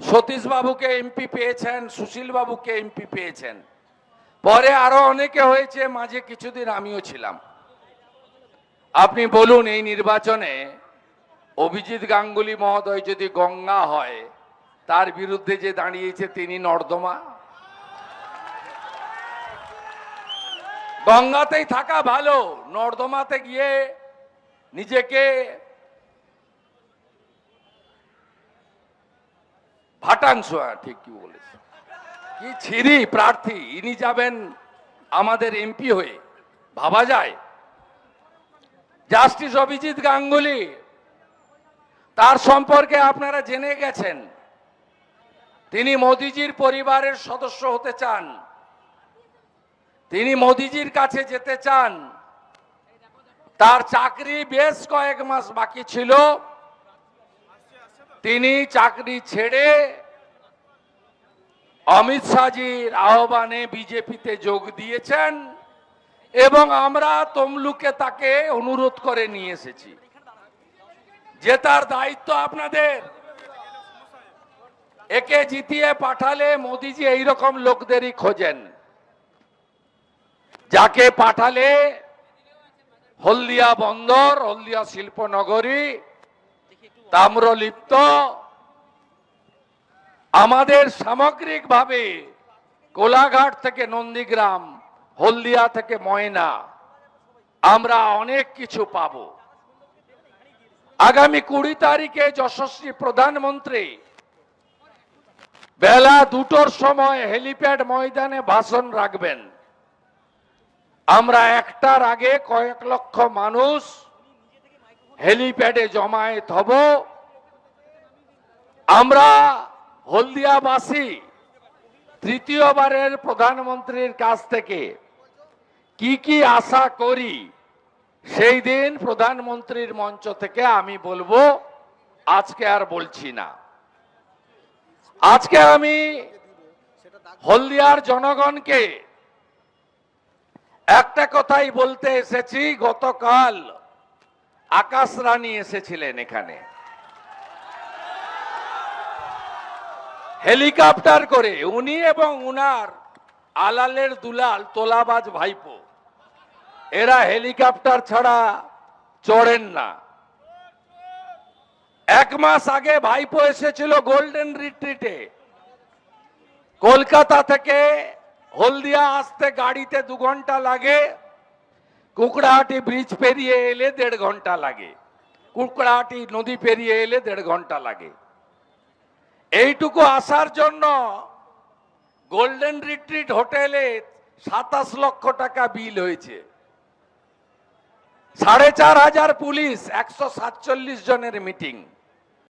সতীশ বাবুকে এমপি পেয়েছেন সুশীল বাবুকে এমপি পেয়েছেন। পরে আরও অনেকে হয়েছে, মাঝে কিছুদিন আমিও ছিলাম। আপনি বলুন, এই নির্বাচনে অভিজিৎ গাঙ্গুলি মহোদয় যদি গঙ্গা হয়, তার বিরুদ্ধে যে দাঁড়িয়েছে তিনি নর্দমা? গঙ্গাতেই থাকা ভালো, নর্দমাতে গিয়ে নিজেকে ভাটাংশ হ্যাঁ, ঠিক কি বলেছে। কি ছিরি প্রার্থী ইনি যাবেন আমাদের এমপি হয়ে ভাবা যায়। জাস্টিস অভিজিৎ গাঙ্গুলি তার সম্পর্কে আপনারা জেনে গেছেন। তিনি মোদিজির পরিবারের সদস্য হতে চান। তিনি মোদিজির কাছে যেতে চান। তার চাকরি বেশ কয়েক মাস বাকি ছিল। তিনি চাকরি ছেড়ে অমিত শাহজির আহ্বানে বিজেপিতে যোগ দিয়েছেন এবং আমরা তমলুকে তাকে অনুরোধ করে নিয়ে এসেছি। যে তার দায়িত্ব আপনাদের। একে জিতিয়ে পাঠালে মোদিজি এইরকম লোকদেরই খোঁজেন। যাকে পাঠালে হলদিয়া বন্দর, হলদিয়া শিল্পনগরী তাম্রলিপ্ত। আমাদের সামগ্রিকভাবে কোলাঘাট থেকে নন্দীগ্রাম, হলদিয়া থেকে ময়না, আমরা অনেক কিছু পাব। আগামী কুড়ি তারিখে যশস্বী প্রধানমন্ত্রী বেলা দুটোর সময় হেলিপ্যাড ময়দানে ভাষণ রাখবেন। আমরা একটার আগে কয়েক লক্ষ মানুষ হেলিপ্যাডে জমায়েত হব। আমরা হলদিয়াবাসী তৃতীয়বারের প্রধানমন্ত্রীর কাছ থেকে কি কি আশা করি, সেই দিন প্রধানমন্ত্রীর মঞ্চ থেকে আমি বলব, আজকে আর বলছি না। আজকে আমি হলদিয়ার জনগণকে একটা কথাই বলতে এসেছি, গতকাল আকাশ রানী এসেছিলেন এখানে। হেলিকপ্টার করে উনি এবং উনার আলালের দুলাল, তোলাবাজ ভাইপো, এরা হেলিকপ্টার ছাড়া চড়েন না। এক মাস আগে ভাইপো এসেছিল গোল্ডেন রিট্রিটে। কলকাতা থেকে হলদিয়া আসতে গাড়িতে দু ঘণ্টা লাগে। কুকড়াহাটি ব্রিজ পেরিয়ে এলে দেড় ঘণ্টা লাগে। কুকড়াহাটি নদী পেরিয়ে এলে দেড় ঘণ্টা লাগে। এইটুকু আসার জন্য গোল্ডেন রিট্রিট হোটেলে সাতাশ লক্ষ টাকা বিল হয়েছে। সাড়ে চার হাজার পুলিশ, একশো সাতচল্লিশ জনের মিটিং।